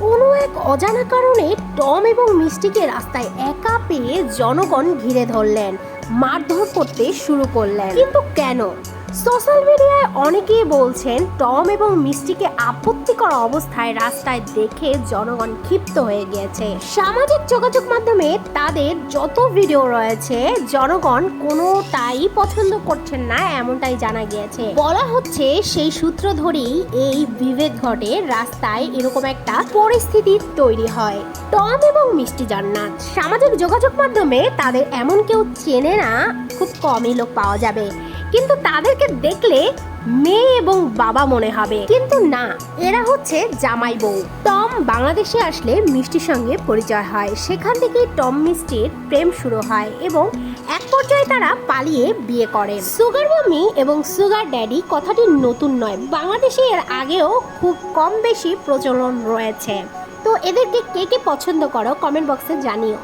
কোনো এক অজানা কারণে টম এবং মিষ্টিকে রাস্তায় একা পেয়ে জনগণ ঘিরে ধরলেন, মারধর করতে শুরু করলেন। কিন্তু কেন? সোশ্যাল মিডিয়ায় অনেকেই বলছেন, টম এবং মিষ্টিকে আপত্তিকর অবস্থায় রাস্তায় দেখে জনগণ ক্ষিপ্ত হয়ে গিয়েছে। সামাজিক যোগাযোগ মাধ্যমে তাদের যত ভিডিও রয়েছে, জনগণ কোনোটাই পছন্দ করছেন না এমনটাই জানা গিয়েছে। বলা হচ্ছে, সেই সূত্র ধরেই এই বিভেদ ঘটে, রাস্তায় এরকম একটা পরিস্থিতি তৈরি হয়। টম এবং মিষ্টি জান্নাত, সামাজিক যোগাযোগ মাধ্যমে তাদের এমন কেউ চেনে না, খুব কমই লোক পাওয়া যাবে। কিন্তু তাদেরকে দেখলে মেয়ে এবং বাবা মনে হবে। কিন্তু না, এরা হচ্ছে জামাই বউ। টম বাংলাদেশে আসলে মিষ্টির সঙ্গে পরিচয় হয়। সেখান থেকেই টম মিষ্টির প্রেম শুরু হয় এবং এক পর্যায়ে তারা পালিয়ে বিয়ে করে। সুগার মামি এবং সুগার ড্যাডি কথাটি নতুন নয়। বাংলাদেশে এর আগেও খুব কম বেশি প্রচলন রয়েছে। তো এদেরকে কে কে পছন্দ করো? কমেন্ট বক্সে জানিও।